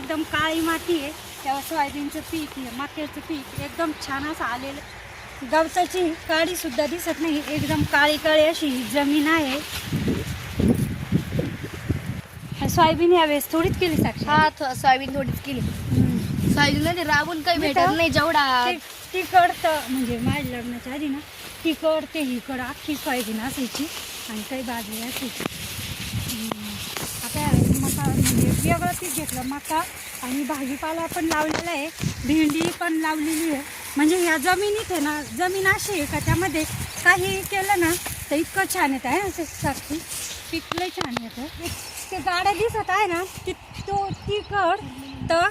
एकदम काळी माती आहे. तेव्हा सोयाबीनचं पीक मक्याचं पीक एकदम छान असं आलेलं. गवताची काळी सुद्धा दिसत नाही. एकदम काळी काळी अशी ही जमीन आहे. सोयाबीन यावेळेस थोडीच केली साक्षी. हा सोयाबीन थोडीच केली. सोयाबीन राबून काही भेटत? नाही जेवढा. ती- तिकड तर म्हणजे माझ्या लग्नाच्या आधी ना तिकड ते हिकड अख्खी सोयाबीन असायची आणि काही बाजरी असायची. वेगळं पीक घेतलं. मका आणि भाजीपाला पण लावलेला आहे. भेंडी पण लावलेली आहे. म्हणजे ह्या जमिनीत आहे ना जमीन अशी आहे का त्यामध्ये काही केलं ना तर इतकं छान येत आहे असं साक्षी पीक लय छान येतं. ते गाड्या दिसत आहे ना ती तो तिकड तर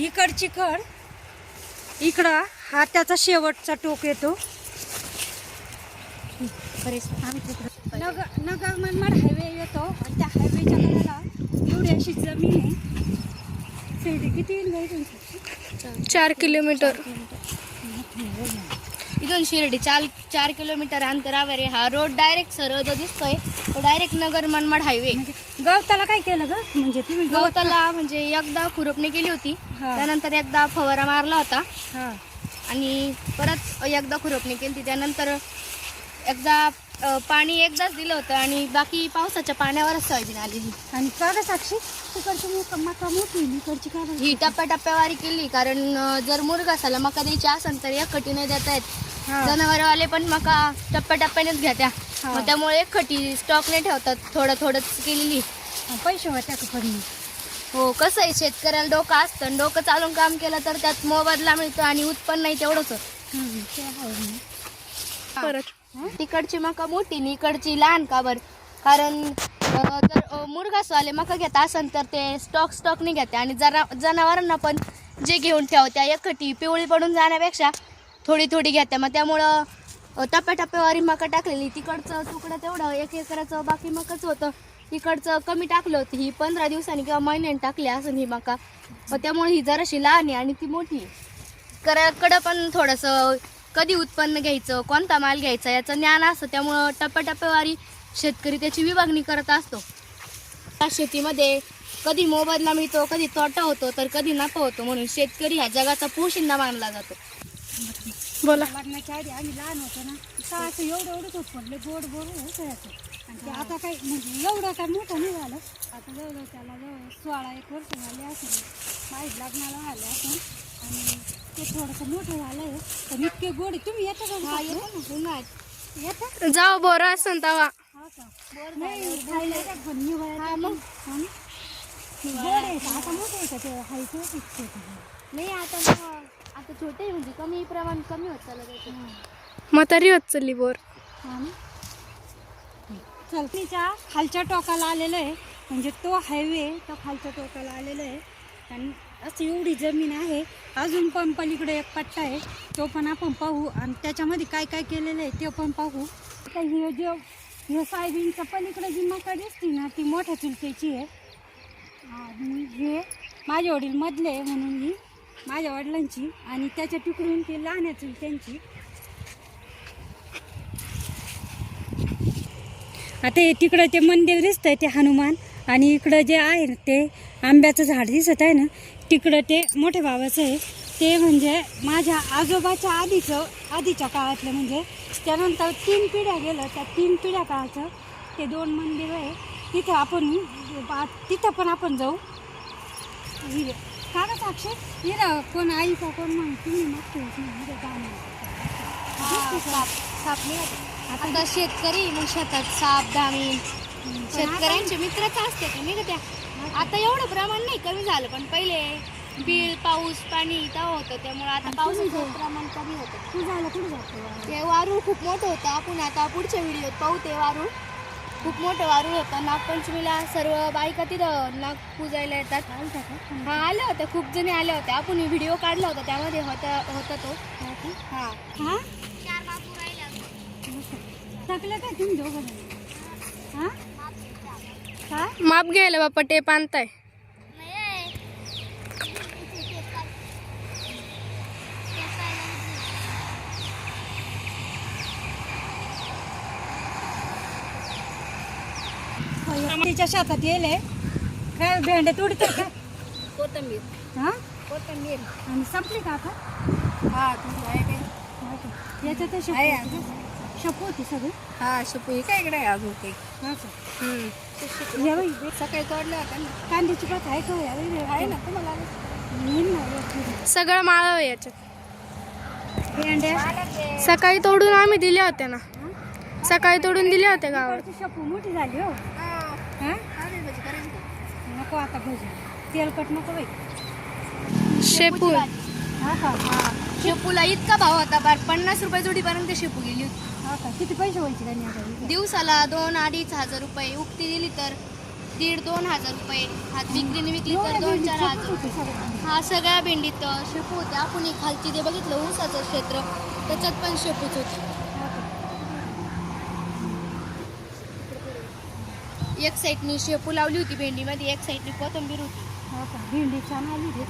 इकडची कड इकडं हा त्याचा शेवटचा टोक येतो. बरेच आम्ही तिकडं नगर नगर मनमाड हायवे येतो आणि त्या हायवेच्या कडेला जमीन आहे शिर्डी किती येईल तुमची? चार किलोमीटर. इथून शिर्डी चार चार किलोमीटर अंतरावर आहे हा रोड डायरेक्ट सरळ जो दिसतोय. तो डायरेक्ट नगर मनमाड हायवे म्हणजे गवताला काय केलं ग? म्हणजे तुम्ही गवत गवताला म्हणजे एकदा खुरपणी केली होती. त्यानंतर एकदा फवारा मारला होता. हा. आणि परत एकदा खुरपणी केली होती. त्यानंतर एकदा पाणी एकदाच दिलं होतं आणि बाकी पावसाच्या पाण्यावरच सोयाबीन आलेली आणि का ग साक्षी तिकडची मका मका मोठी आहे, इकडची का बरं? ही टप्प्याटप्प्यावारी केली कारण अ, जर मुरगासाला मका द्यायची असेल तर एक खटी नाही देता येत हा. जनावरवाले पण मका टप्प्याटप्प्यानेच घेत्या हा. मग त्यामुळे एक खटी स्टॉक नाही ठेवतात थोडं थोडंच केलेली पैसे होत्या का पण हो कसं आहे शेतकऱ्याला डोकं असतं आणि डोकं चालून काम केलं तर त्यात मोबदला मिळतो आणि उत्पन्न नाही तेवढंच होतं. परत तिकडची मका मोठी आणि इकडची लहान का बरं? कारण जर मुरगासवाले मका घेत असेल तर ते स्टॉक स्टॉक नाही घेते. आणि जरा जनावरांना पण जे घेऊन ठेवत्या एकटी पिवळी पडून जाण्यापेक्षा थोडी थोडी घेत्या मग त्यामुळं अं, मका टाकलेली. तिकडचं तुकडं तेवढं एक एकराचं बाकी मकाच होतं. तिकडचं कमी टाकलं होतं. ही पंधरा दिवसांनी किंवा महिन्याने टाकली असून ही मका. मग त्यामुळे ही जराशी लहान आहे आणि ती मोठी आहे. कराकडं पण थोडंसं कधी उत्पन्न घ्यायचं कोणता माल घ्यायचा याचं ज्ञान असतं. त्यामुळं टप्प्याटप्प्यावारी शेतकरी त्याची विभागणी करत असतो. त्या शेतीमध्ये कधी मोबदला मिळतो कधी तोटा होतो तर कधी नफा होतो म्हणून शेतकरी ह्या जगाचा पोशिंदा मानला जातो. बोला. लग्नाच्या आधी आम्ही लहान होतो ना का असं एवढं एवढंच होत पडले गोड गोड होतं आणि ते आता काही म्हणजे एवढं काय मोठं नाही झालं. आता जवळजवळ त्याला जवळ सोळा एक वर्ष झाले असेल. माझ्या लग्नाला आले असेल आणि ते थोडंसं मोठं झालं आहे पण इतके गोड. तुम्ही येता का हा सासू? येतो ना पुन्हा येता जाऊ बोरा असं तवा हा का नाही खायला येतात पण निवळायला हा मग. हा ना? गोड आहे का? आता मोठं आहे का ते हायचं? नाही आता मग- आता छोटे म्हणजे कमी प्रमाण कमी होत चाललं त्याचं म्हातारी होत चालली बोर हा ना? चल तिच्या खालच्या टोकाला आलेलं आहे म्हणजे तो हायवे तो खालच्या टोकाला आलेला आहे आणि असं एवढी जमीन आहे. अजून पण पलीकडे एक पट्टा आहे. तो पण आपण पाहू. आणि त्याच्यामध्ये काय काय केलेलं आहे ते पण पाहू. आता हे जे हे सोयाबीनच्या पलीकडे जी मका दिसते ना ती मोठ्या चुलकेची आहे. आणि हे माझे वडील मधले आहे म्हणून ही माझ्या वडिलांची. आणि त्याच्या तिकडून ती लहान्या चुलत्यांची आता हे तिकडं ते मंदिर दिसतंय ते हनुमान. आणि इकडं जे आहे ना ते आंब्याचं झाड दिसत आहे ना तिकडं ते मोठ्या भावाचं आहे. ते म्हणजे माझ्या आजोबाच्या आधीचं आधीच्या काळातलं म्हणजे त्यानंतर तीन पिढ्या गेलं त्या तीन पिढ्या काळाचं ते दोन मंदिर आहे. तिथं आपण तिथं पण आपण जाऊ. हिरे का साक्षी? हिरा कोण आई का कोण म्हणून. तुम्ही साप हिरे आता आता शेतकरी मग शेतात साप दामी शेतकऱ्यांचे मित्रच असते ते नाही का त्या? आता एवढं प्रमाण नाही कमी झालं पण पहिले बीळ पाऊस पाणी तेव्हा होतं त्यामुळे आता पावसाचं तुम्ही प्रमाण कमी होतं. तू झालं? कुठे जातो ते वारूळ खूप मोठं होतं. आपण आता पुढच्या व्हिडिओत पाहू ते वारूळ. खूप मोठं वारूळ होतं. नागपंचमीला सर्व बायका तिथं नाग पूजायला येतात. हा आल्या होत्या खूप जणी आल्या होत्या आपण व्हिडिओ काढला होता त्यामध्ये होता होता तो. हा. हा? चार बापू राहिल्या थकलं काय तुम्ही दोघं हा? माप घ्यायला बाप्पा टेप आणताय. तिच्या शेतात येले काय भेंडे तुडते का? कोथंबीर. हा? कोथंबीर. आणि संपली का आता? हा तुमचं आहे काय हा? याच्यात शेपू आहे? शेपू होती सगळी हा शेपू. काय इकडे आहे अजून काही हा का? हम्म. या बाई, सकाळी तोडल्या होतं ना कांद्याची पात आहे का या बाई? आहे ना तुम्हाला येईन ना, एक सगळं माळव याच्यात भेंड्या सकाळी तोडून आम्ही दिल्या होत्या ना सकाळी तोडून दिल्या होत्या गावात इकडची शेपू मोठी झाली हो हा नको आता भजी तेलकट नको बाई शेपू हा का शेपूला इतका भाव होता बार पन्नास रुपये जोडीपर्यंत शेपू गेली होती हा का किती पैसे व्हायचे त्यांनी आता इथे? दिवसाला दोन अडीच हजार रुपये उक्ती दिली तर दीड दोन हजार रुपये हात विक्रीने विकली तर एवढ्या दोन चार हजार होते सगळ्या. हा सगळ्या भेंडीत शेपू होते आपण एक खालची ते बघितलं ऊसाचं क्षेत्र त्याच्यात पण शेपूच होते हा का? एक साईडनी शेपू लावली होती भेंडीमध्ये एक साईडनी कोथंबीर होती हा का? भेंडी छान आली होती.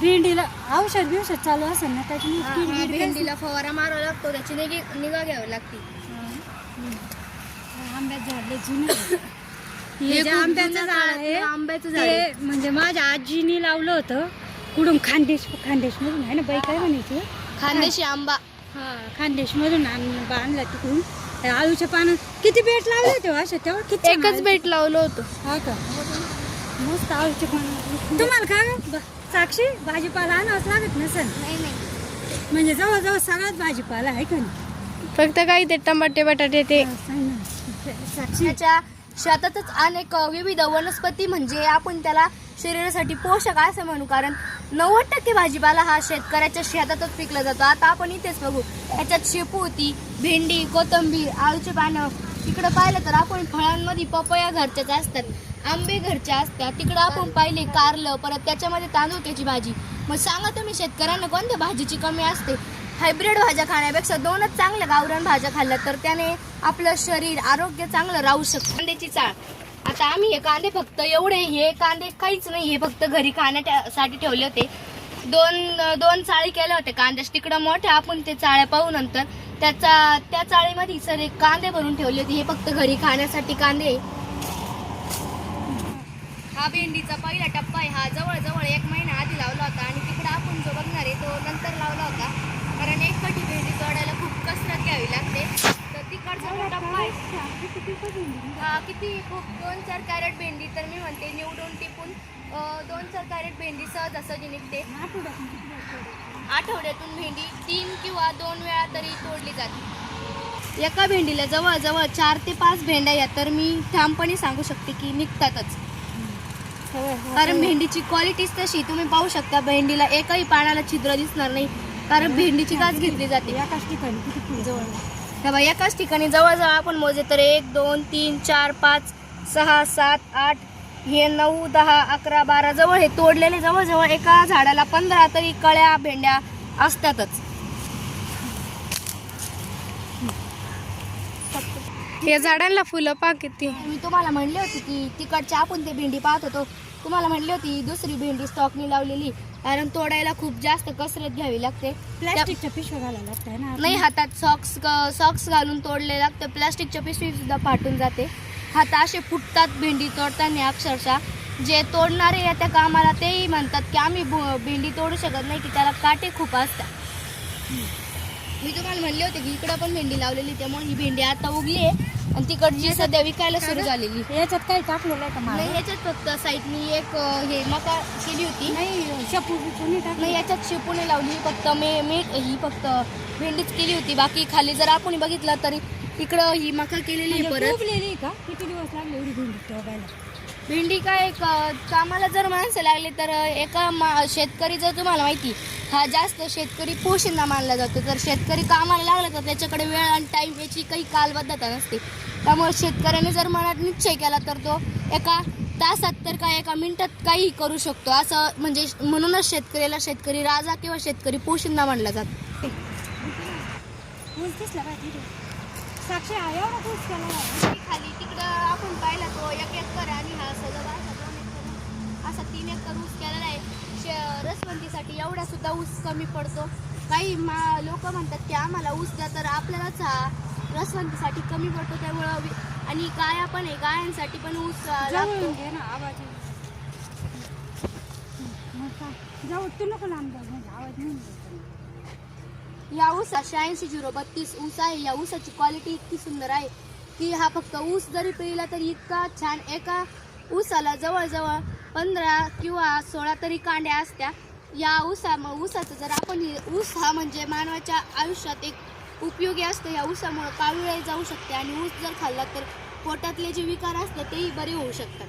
भेंडीला औषध बिवषध चालू असेल ना त्याची नीट कीड बीड काही- भेंडीला फवारा मारावा लागतो त्याची निगी निगा घ्यावी लागते. हा, आंब्यात झाडले जुने हे जे आंब्याचं झाड आहे आंब्याचं झाड आहे. ते म्हणजे माझ्या आजीनी लावलं होतं कुठून खानदेश खानदेश मधून आहे ना बाई काय म्हणायची? खानदेशी आंबा. हा खानदेश मधून आणला तिकडून. त्या आळूच्या पानं किती बेट लावले होते हो अशा? तेव्हा किती एकच. बेट लावलं होतं. हा का? मस्त आळूचे पानं तुम्हाला? ब- साक्षी भाजीपाला आणावंच लागत नसेल. नाही नाही. म्हणजे जवळजवळ सगळ्यात भाजीपाला आहे का नाही? फक्त काही ते टमाटे बटाटे ते. हा, शेतातच अनेक विविध वनस्पती म्हणजे आपण त्याला शरीरासाठी पोषक असं म्हणू. कारण नव्वद टक्के भाजीपाला हा शेतकऱ्याच्या शेतातच पिकला जातो. आता आपण इथेच बघू. याच्यात शेपू होती भेंडी कोथंबीर आळूचे पानं. तिकडं पाहिलं तर आपण फळांमध्ये पपया घरच्याच असतात. आंबे घरचे असतात तिकडं आपण पाहिले कारलं परत त्याच्यामध्ये तांदूळक्याची भाजी. मग सांगा तुम्ही शेतकऱ्यांना कोणत्या भाजीची कमी असते? हायब्रिड भाज्या खाण्यापेक्षा दोनच चांगल्या गावरान भाज्या खाल्ल्या तर त्याने आपलं शरीर आरोग्य चांगलं राहू शकतं. कांद्याची चाळ. आता आम्ही हे कांदे फक्त एवढे हे कांदे काहीच नाही हे फक्त घरी खाण्यासाठी ठेवले होते. दोन दोन चाळी केल्या होत्या कांद्याच. तिकडं मोठ्या आपण ते चाळ्या पाहू नंतर त्याचा त्या चाळीमध्ये सर एक कांदे भरून ठेवले होते. हे फक्त घरी खाण्यासाठी कांदे. हा भेंडीचा पहिला टप्पा आहे. हा जवळजवळ एक महिना आधी लावला होता आणि तिकडं आपण जो बघणार आहे तो नंतर लावला होता. कारण एक कटी भेंडी तोडायला खूप कसरत घ्यावी लागते. तर तिकडचा जो टप्पा आहे हा, किती खूप दोन चार कॅरेट भेंडी तर मी म्हणते निवडून टिपून दोन चार कॅरेट भेंडी सहजासहजी निघते. आठवड्यातून भेंडी तीन किंवा दोन वेळा तरी तोडली जाते. एका भेंडीला जवळजवळ चार ते पाच भेंड्या या तर मी ठामपणे सांगू शकते की निघतातच. कारण भेंडीची क्वालिटीच तशी तुम्ही पाहू शकता भेंडीला एकही पानाला छिद्र दिसणार नाही कारण भेंडीची काच घेतली जाते. एकाच ठिकाणी जवळ. एकाच ठिकाणी जवळजवळ आपण मोजे तर एक दोन तीन चार पाच सहा सात आठ हे नऊ दहा अकरा बारा जवळ हे तोडलेले जवळजवळ एका झाडाला पंधरा तरी कळ्या भेंड्या असतातच. या झाडांना फुलं पा किती मी तुम्हाला म्हणले होते की तिकडची आपण ते भेंडी पाहत होतो. तुम्हाला म्हणली होती दुसरी भेंडी स्टॉकनी लावलेली. कारण तोडायला खूप जास्त कसरत घ्यावी लागते. प्लॅस्टिकच्या पिशव्या घालायला लागत ना नाही हातात सॉक्स सॉक्स घालून तोडले लागतं. प्लास्टिकच्या पिशवी सुद्धा फाटून जाते. हात असे फुटतात भेंडी तोडताना अक्षरशः. जे तोडणारे या त्या कामाला तेही म्हणतात की आम्ही भेंडी तोडू शकत नाही की त्याला काटे खूप असतात. मी तुम्हाला म्हणले होते की इकडं पण भेंडी लावलेली त्यामुळे ही भेंडी आता उगली आहे. आणि तिकडची सध्या विकायला सुरू झालेली. याच्यात काही टाकलेलं आहे का नाही मला याच्यात फक्त साईडनी एक अं, हे मका केली होती. नाही शपू बिपू नाही टाकलं. नाही याच्यात शिपूने लावली फक्त मे मी ही फक्त भेंडीच केली होती. बाकी खाली जर आपण बघितलं तरी इकडं ही मका केलेली आहे म्हणजे परत. उगलेली आहे का? किती दिवस लागले एवढी भेंडी ठेवायला भेंडी काय क- कामाला जर माणसं लागली तर एका मा शेतकरी जर तुम्हाला माहिती हा जास्त शेतकरी पोशिंदा मानला जातो. तर शेतकरी कामाला लागला तर त्याच्याकडे वेळ आणि टाईम याची काही कालबद्धता नसते. त्यामुळे शेतकऱ्याने जर मनात निश्चय केला तर तो एका तासात तर काय एका मिनिटात काही करू शकतो. असं म्हणजे म्हणूनच शेतकऱ्याला शेतकरी राजा किंवा शेतकरी पोशिंदा मानला जातो. साक्षी आहे. खाली तिकडं आपण पाहिला तो एक एकर आणि हा सगळं असा दोन एकर असा तीन एकर ऊस केलेला आहे. श- रसवंतीसाठी एवढा सुद्धा ऊस कमी पडतो. काही मा लोक म्हणतात की आम्हाला ऊस द्या तर आपल्यालाच हा रसवंतीसाठी कमी पडतो त्यामुळं आणि गाया पण आहे गायांसाठी पण ऊस लागतो. घे ना आवाज जाऊ तू नको लांब जाऊ म्हणजे आवाज नाही येत. या ऊसा शहाऐंशी झिरो बत्तीस ऊस आहे. या ऊसाची क्वालिटी इतकी सुंदर आहे की हा फक्त ऊस जरी पिळला तरी इतका छान एका ऊसाला जवळजवळ पंधरा किंवा सोळा तरी कांड्या असत्या. या ऊसा ऊसाचं जर आपण हे- ऊस हा म्हणजे मानवाच्या आयुष्यात एक उपयोगी असतं. या ऊसामुळं काळुळे जाऊ शकते आणि ऊस जर खाल्ला तर पोटातले जे विकार असतात तेही बरे होऊ शकतात.